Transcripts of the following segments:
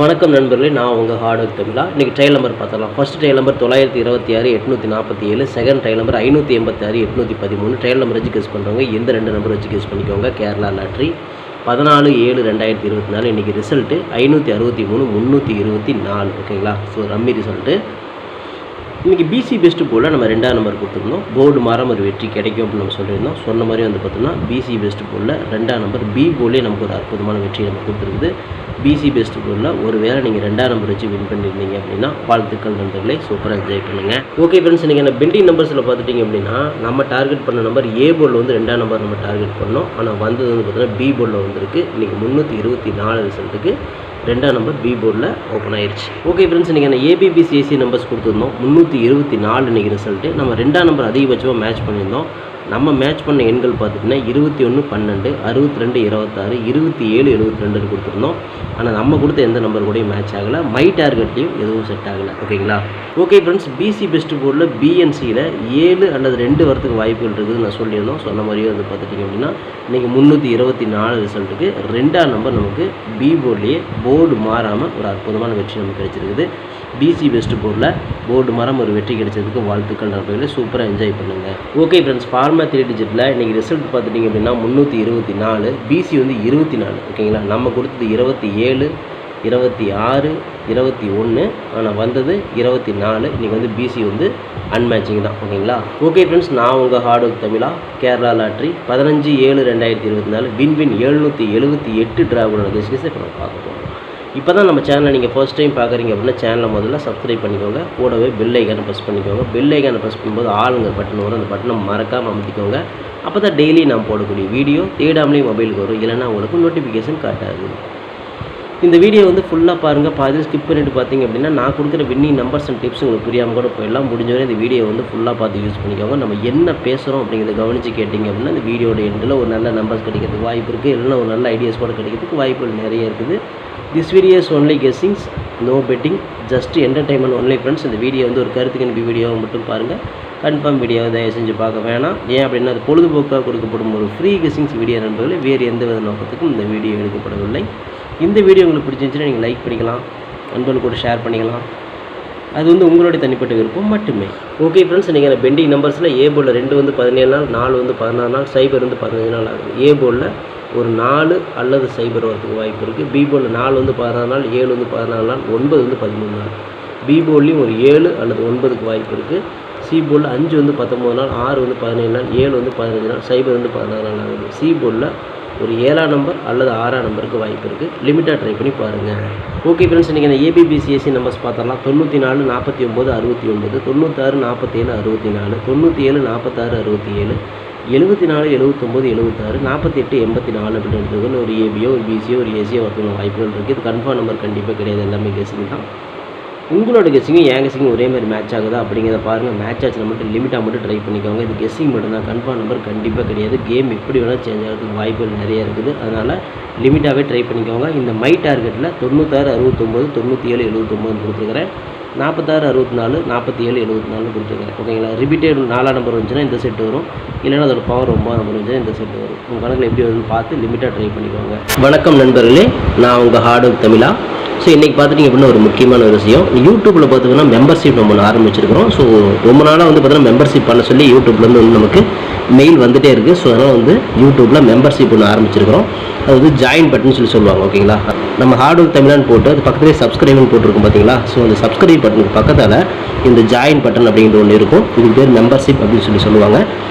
வணக்கம் நண்பர்களே நான் உங்கள் ஹார்ட் ஒர்க் தமிழா. இன்றைக்கி ட்ரையல் நம்பர் பார்த்தலாம் ஃபர்ஸ்ட் ட்ரையல் நம்பர் தொள்ளாயிரத்தி இருபத்தி ஆறு எட்நூற்றி நாற்பத்தி ஏழு. செகண்ட் ட்ரையல் நம்பர் ஐநூற்றி எண்பத்தாறு எட்நூற்றி பதிமூணு. ட்ரையல் நம்பர் வச்சு கேஸ் பண்ணுறவங்க எந்த ரெண்டு நம்பர் வச்சு கேஸ் பண்ணிக்கோங்க. கேரளா லாட்ரி. பதினாலு ஏழு ரெண்டாயிரத்தி இருபத்தி நாலு. இன்றைக்கி ரிசல்ட்டு ஐநூற்றி அறுபத்தி மூணு முந்நூற்றி இருபத்தி நாலு. ஓகேங்களா? ஸோ ரம்மி ரிசல்ட்டு இன்றைக்கி பிசி பெஸ்ட்டு போல் நம்ம ரெண்டாம் நம்பர் கொடுத்துருந்தோம். போர்டு மாற ஒரு வெற்றி கிடைக்கும் அப்படின்னு நம்ம சொல்லியிருந்தோம். சொன்ன மாதிரி வந்து பார்த்தோம்னா பிசி பெஸ்ட் போலில் ரெண்டாம் நம்பர் பி போலே நமக்கு ஒரு அற்புதமான வெற்றி நம்ம கொடுத்துருக்குது. பிசி பெஸ்ட் போலில் ஒரு வேளை நீங்கள் ரெண்டாம் நம்பர் வச்சு வின் பண்ணியிருந்தீங்க அப்படின்னா வாழ்த்துக்கள் நண்பர்களே. சூப்பராக என்ஜாய் பண்ணுங்கள் ஓகே ஃப்ரெண்ட்ஸ் நீங்கள் என்ன பெண்டிங் நம்பர்ஸில் பார்த்துட்டிங்க அப்படின்னா நம்ம டார்கெட் பண்ண நம்பர் ஏ போர்டில் வந்து ரெண்டாம் நம்பர் நம்ம டார்கெட் பண்ணோம். ஆனால் வந்தது வந்து பார்த்தீங்கன்னா பி போர்டில் வந்திருக்கு. இன்றைக்கி முந்நூற்றி இருபத்தி நாலு ரிசல்ட்டுக்கு ரெண்டாம் நம்பர் பி போர்டில் ஓப்பன் ஆயிடுச்சு ஓகே ஃப்ரெண்ட்ஸ் இன்றைக்கி என்ன ஏபிபிசிஎஸ்சி நம்பர்ஸ் கொடுத்துருந்தோம். முந்நூற்றி இருபத்தி நாலு இன்றைக்கி ரிசல்ட்டு நம்ம ரெண்டாம் நம்பர் அதிகபட்சமாக மேட்ச் பண்ணியிருந்தோம். நம்ம மேட்ச் பண்ண எண்கள் பார்த்துட்டிங்கன்னா இருபத்தி ஒன்று பன்னெண்டு அறுபத்தி ரெண்டு இருபத்தாறு இருபத்தி ஏழு எழுபத்தி ரெண்டுன்னு கொடுத்துருந்தோம். ஆனால் நம்ம கொடுத்த எந்த நம்பர் கூடயும் மேட்ச் ஆகலை. மை டார்கெட்லேயும் எதுவும் செட் ஆகலை. ஓகேங்களா ஓகே ஃப்ரெண்ட்ஸ் பிசி பெஸ்ட் போர்டில் பிஎன்சியில் ஏழு அல்லது ரெண்டு வரத்துக்கு வாய்ப்புகள் இருக்குதுன்னு நான் சொல்லியிருந்தோம். சொன்ன மாதிரியே வந்து பார்த்துட்டிங்க அப்படின்னா இன்றைக்கி முந்நூற்றி இருபத்தி நாலு ரிசல்ட்டுக்கு ரெண்டாம் நம்பர் நமக்கு பி போர்ட்லேயே போர்டு மாறாமல் ஒரு அற்புதமான வெற்றி நமக்கு கிடைச்சிருக்குது. பிசி வெஸ்ட் போர்டில் போர்டு மரம் ஒரு வெற்றி கிடைச்சதுக்கு வாழ்த்துக்கள் நண்பர்களே. சூப்பராக என்ஜாய் பண்ணுங்கள் ஓகே ஃப்ரெண்ட்ஸ் ஃபார்மா த்ரீ டிஜிட்டில் இன்றைக்கி ரிசல்ட் பார்த்துட்டிங்க அப்படின்னா முந்நூற்றி இருபத்தி நாலு பிசி வந்து இருபத்தி நாலு. ஓகேங்களா நம்ம கொடுத்தது இருபத்தி ஏழு இருபத்தி ஆறு இருபத்தி ஒன்று ஆனால் வந்தது இருபத்தி நாலு. இன்றைக்கி வந்து பிசி வந்து அன்மேட்சிங் தான். ஓகேங்களா ஓகே ஃப்ரெண்ட்ஸ் நான் உங்கள் ஹார்ட் ஒர்க் தமிழா கேரளா லாட்ரி. பதினஞ்சு ஏழு ரெண்டாயிரத்தி இருபத்தி நாலு வின் வின் எழுநூற்றி எழுபத்தி எட்டு டிராவலோட கெஸ்கெஸ் இப்போ நம்ம பார்க்க போகிறோம் இப்போ தான் நம்ம சேனலை நீங்கள் ஃபர்ஸ்ட் டைம் பார்க்குறீங்க அப்படின்னா சேனலை முதல்ல சப்ஸ்கிரைப் பண்ணிக்கோங்க. கூடவே பெல் ஐக்கானை ப்ரெஸ் பண்ணிக்கோங்க. பெல் ஐக்கானை ப்ரெஸ் பண்ணும்போது ஆளுங்க பட்டன் வரும். அந்த பட்டனை மறக்காமல் அமைத்திக்கோங்க. அப்போ தான் டெய்லி நான் போடக்கூடிய வீடியோ தேடாமலே மொபைலுக்கு வரும். இல்லைன்னா உங்களுக்கு நோட்டிஃபிகேஷன் காட்டாது இந்த வீடியோ வந்து ஃபுல்லாக பாருங்கள் பாதி ஸ்கிப் பண்ணிட்டு பார்த்தீங்க அப்படின்னா நான் கொடுக்குற வின்னிங் நம்பர்ஸ் அண்ட் டிப்ஸ் உங்களுக்கு புரியாமல் கூட போயிடலாம். முடிஞ்சவரை இந்த வீடியோ வந்து ஃபுல்லாக பார்த்து யூஸ் பண்ணிக்கோங்க. நம்ம என்ன பேசுகிறோம் அப்படிங்கிறத கவனித்து கேட்டிங்க அப்படின்னா இந்த வீடியோட எண்டில் ஒரு நல்ல நம்பர்ஸ் கிடைக்கிறதுக்கு வாய்ப்பு இருக்குது இல்லைன்னா ஒரு நல்ல ஐடியாஸ் கூட கிடைக்கிறதுக்கு வாய்ப்புகள் நிறைய இருக்குது. This videos only guessings no betting just entertainment only friends இந்த வீடியோ வந்து ஒரு கருத்துக்கு கணிப்பு வீடியோவை மட்டும் பாருங்கள் கன்ஃபார்ம் வீடியோவை தயவு செஞ்சு பார்க்க வேணாம். ஏன் அப்படின்னா அது பொழுதுபோக்காக கொடுக்கப்படும் ஒரு ஃப்ரீ கெஸ்ஸிங்ஸ் வீடியோ நண்பர்களே. வேறு எந்த வித நோக்கத்துக்கும் இந்த வீடியோ எடுக்கப்படவில்லை. இந்த வீடியோ உங்களுக்கு பிடிச்சிருந்துச்சுன்னா நீங்கள் லைக் பண்ணிக்கலாம். நண்பர்கள் கூட ஷேர் பண்ணிக்கலாம். அது வந்து உங்களுடைய தனிப்பட்ட விருப்பம் மட்டுமே. ஓகே ஃப்ரெண்ட்ஸ் நீங்கள் பெண்டிங் நம்பர்ஸில் ஏ போர்டில் ரெண்டு வந்து பதினேழு நாள் நாலு வந்து பதினாறு நாள் சைபர் வந்து பதினஞ்சு நாள் ஆகுது. ஏ போர்டில் ஒரு நாலு அல்லது சைபர் வரதுக்கு வாய்ப்பு இருக்குது பீபோலில் நாலு வந்து பதினாறு நாள் ஏழு வந்து பதினாலு நாள் ஒன்பது வந்து பதிமூணு நாள். பீபோல்லையும் ஒரு ஏழு அல்லது ஒன்பதுக்கு வாய்ப்பு இருக்குது சி போலில் அஞ்சு வந்து பத்தொம்போது நாள் ஆறு வந்து பதினேழு நாள் ஏழு வந்து பதினஞ்சு நாள் சைபர் வந்து பதினாறு நாள் ஆகுது. சி போலில் ஒரு ஏழாம் நம்பர் அல்லது ஆறாம் நம்பருக்கு வாய்ப்பு இருக்குது லிமிட்டாக ட்ரை பண்ணி பாருங்கள் ஓகே ஃப்ரெண்ட்ஸ் இன்றைக்கி இந்த ஏபிபிசிஎஸ்சி நம்பர்ஸ் பார்த்தரலாம் தொண்ணூற்றி நாலு நாற்பத்தி ஒம்பது அறுபத்தி ஒன்பது தொண்ணூற்றாறு நாற்பத்தேழு அறுபத்தி நாலு தொண்ணூற்றி ஏழு நாற்பத்தாறு அறுபத்தி ஏழு எழுபத்தி நாலு எழுபத்தொம்போது எழுபத்தாறு நாற்பத்தி எட்டு எண்பத்தி நாலு அப்படின்றது ஒரு ஏபியோ ஒரு பிசியோ ஒரு ஏசியோ வரதுக்கு வாய்ப்புகள் இருக்குது இது கன்ஃபார்ம் நம்பர் கண்டிப்பாக கிடையாது. எல்லாமே கெஸிங் தான். உங்களோட கெஸ்ஸிங்கும் என் கெஸ்ஸிங்கும் ஒரே மாதிரி மேட்ச் ஆகுதா அப்படிங்கிறத பாருங்கள் மேட்ச் ஆச்சுன்னா மட்டும் லிமிட்டாக மட்டும் ட்ரை பண்ணிக்கோங்க. இது கெஸ்ஸிங் மட்டும்தான் கன்ஃபார்ம் நம்பர் கண்டிப்பாக கிடையாது. கேம் எப்படி வேணால் சேஞ்ச் ஆகிறதுக்கு வாய்ப்புகள் நிறைய இருக்குது. அதனால் லிமிட்டாகவே ட்ரை பண்ணிக்கோங்க. இந்த மை டார்கெட்டில் தொண்ணூத்தாறு அறுபத்தொம்போது தொண்ணூற்றி ஏழு எழுபத்தொம்போது கொடுத்துருக்குறேன். நாற்பத்தாறு அறுபத்தி நாலு நாற்பத்தி ஏழு எழுபத்தி நாலு கொடுத்துருக்கேன். ஓகேங்களா? ரிப்பீட்டட் நாலாம் நம்பர் வந்துச்சுன்னா இந்த செட் வரும். இல்லைன்னா அதோட பவர் ஒம்பது நம்பர் வந்துச்சுன்னா இந்த செட் வரும். உங்கள் கணக்கில் எப்படி வருதுன்னு பார்த்து லிமிட்டாக ட்ரை பண்ணிக்கோங்க. வணக்கம் நண்பர்களே. நான் உங்கள் ஹார்ட் ஒர்க் தமிழா. ஸோ இன்றைக்கி பார்த்துட்டிங்க அப்படின்னா ஒரு முக்கியமான ஒரு விஷயம். யூடியூப்பில் பார்த்திங்கன்னா மெம்பர்ஷிப் நம்ம ஒன்று ஆரம்பிச்சிருக்கிறோம். ஸோ ரொம்ப நாளாக வந்து பார்த்தீங்கன்னா மெம்பர்ஷிப் பண்ண சொல்லி யூடியூப்லேருந்து வந்து நமக்கு மெயில் வந்துகிட்டே இருக்குது ஸோ அதனால் வந்து யூடியூப்பில் மெம்பர்ஷிப் ஒன்று ஆரம்பிச்சிருக்கிறோம். அது வந்து ஜாயின் பட்டன் சொல்லி சொல்லுவாங்க ஓகேங்களா நம்ம ஹார்ட் ஒர்க் தமிழான்னு போட்டு அது பக்கத்துலேயே சப்ஸ்கிரைப்னு போட்டிருக்கும் பார்த்தீங்களா ஸோ அந்த சப்ஸ்கிரைப் பட்டனுக்கு பக்கத்தில் இந்த ஜாயின் பட்டன் அப்படிங்கிற ஒன்று இருக்கும். இதுக்கு பேர் மெம்பர்ஷிப் அப்படின்னு சொல்லி சொல்லுவாங்க.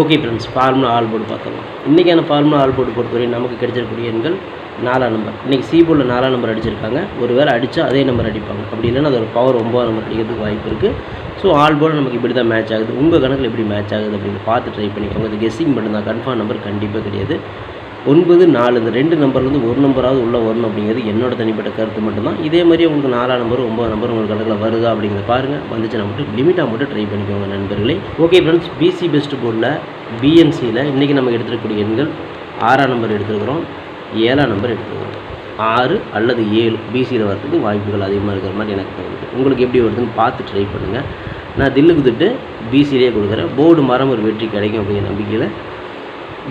Okay friends formula all board பார்த்துக்கலாம் இன்றைக்கான ஃபார்முலா ஆல் போர்டு பொறுத்தவரை நமக்கு கிடைச்சிருக்கூடிய எண்கள் நாலாம் நம்பர் இன்றைக்கி சி போர்டில் நாலாம் நம்பர் அடிச்சிருக்காங்க. ஒரு வேளை அடித்தா அதே நம்பர் அடிப்பாங்க. அப்படி இல்லைன்னா அதோட பவர் ஒம்பதாம் நம்பர் அடிக்கிறதுக்கு வாய்ப்பு இருக்குது ஸோ ஆல் போர்டு நமக்கு இப்படி தான் மேட்ச் ஆகுது. உங்கள் கணக்கில் எப்படி மேட்ச் ஆகுது அப்படின்னு பார்த்து ட்ரை பண்ணிக்கோங்க அது கெஸ்ஸிங் மட்டும்தான். கன்ஃபார்ம் நம்பர் கண்டிப்பாக கிடையாது. ஒன்பது நாலு இந்த ரெண்டு நம்பர்லேருந்து ஒரு நம்பராவது உள்ளே வரணும் அப்படிங்கிறது என்னோட தனிப்பட்ட கருத்து மட்டும்தான். இதே மாதிரி உங்களுக்கு நாலாம் நம்பர் ஒம்பது நம்பர் உங்களுக்கு கணக்கில் வருதா அப்படிங்கிறத பாருங்கள் வந்துச்சுன்னா மட்டும் லிமிட்டாக மட்டும் ட்ரை பண்ணிக்கோங்க நண்பர்களே. ஓகே ஃப்ரெண்ட்ஸ் பிசி பெஸ்ட் போர்டில் பிஎன்சியில் இன்றைக்கி நம்ம எடுத்துருக்கக்கூடிய எண்கள் ஆறாம் நம்பர் எடுத்துருக்குறோம் ஏழாம் நம்பர் எடுத்துருக்குறோம். ஆறு அல்லது ஏழு பிசியில் வரதுக்கு வாய்ப்புகள் அதிகமாக இருக்கிற மாதிரி எனக்கு தோணுது உங்களுக்கு எப்படி வருதுன்னு பார்த்து ட்ரை பண்ணுங்கள் நான் தில்லு குத்துட்டு பிசிலேயே கொடுக்குறேன். போர்டு மரம் ஒரு வெற்றி கிடைக்கும் அப்படிங்கிற நம்பிக்கையில்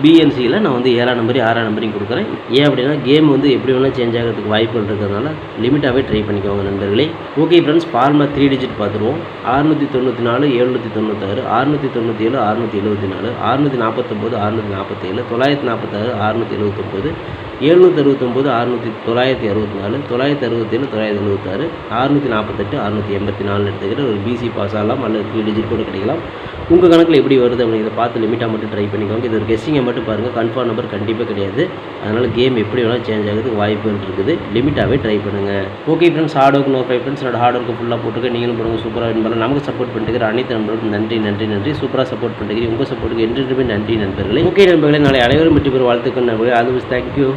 பிஎன்சியில் நான் வந்து ஏழாம் நம்பரையும் ஆறாம் நம்பரையும் கொடுக்குறேன். ஏன் அப்படின்னா கேம் வந்து எப்படி வேணால் சேஞ்ச் ஆகிறதுக்கு வாய்ப்புகள் இருக்கிறதுனால லிமிட்டாகவே ட்ரை பண்ணிக்கோங்க நண்பர்களே. Okay friends formula three digit பார்த்துருவோம். அறுநூற்றி தொண்ணூற்றி நாலு எழுநூற்றி தொண்ணூத்தாறு அறுநூற்றி தொண்ணூற்றி ஏழு அறுநூற்றி எழுபத்தி நாலு அறுநூற்றி நாற்பத்தொம்போது அறுநூற்றி நாற்பத்தேழு தொள்ளாயிரத்தி நாற்பத்தாறு அறுநூற்றி எழுபத்தொம்போது எழுநூற்றி அறுபத்தொம்போது அறுநூற்றி தொள்ளாயிரத்தி அறுபத்தி நாலு தொள்ளாயிரத்தி அறுபத்தேழு தொள்ளாயிரத்தி எழுபத்தாறு அறுநூற்றி நாற்பத்தெட்டு அறுநூற்றி எண்பத்தி நாலு எடுத்துக்கிற ஒரு பிசி பாஸ் ஆகலாம் அல்லது த்ரீ டிஜிட் கூட கிடைக்கலாம். உங்கள் கணக்கில் எப்படி வருது அப்படிங்கிறத பார்த்து லிமிட்டாக மட்டும் ட்ரை பண்ணிக்கோங்க. இது ஒரு கெஸ்ஸிங்கை மட்டும் பாருங்கள் கன்ஃபார்ம் நம்பர் கண்டிப்பாக கிடையாது. அதனால் கேம் எப்படி வேணால் சேஞ்ச் ஆகிறதுக்கு வாய்ப்புகள் இருக்குது. லிமிட்டாகவே ட்ரை பண்ணுங்கள் okay friends hard work no five friends என்னோட ஹார்ட் ஒர்க்கு ஃபுல்லாக போட்டுக்க நீங்களும் போடுங்க. சூப்பராக வின் நமக்கு சப்போர்ட் பண்ணிட்டு அனைத்து நண்பர்களுக்கும் நன்றி நன்றி நன்றி. சூப்பராக சப்போர்ட் பண்ணிட்டு உங்கள் சப்போர்ட்டுக்கு என்றுமே நன்றி நண்பர்களே. ஓகே நண்பர்களே நாளை அனைவரும் வெற்றி பெற வாழ்த்துக்கள் நண்பர்களே. அது தேங்க்யூ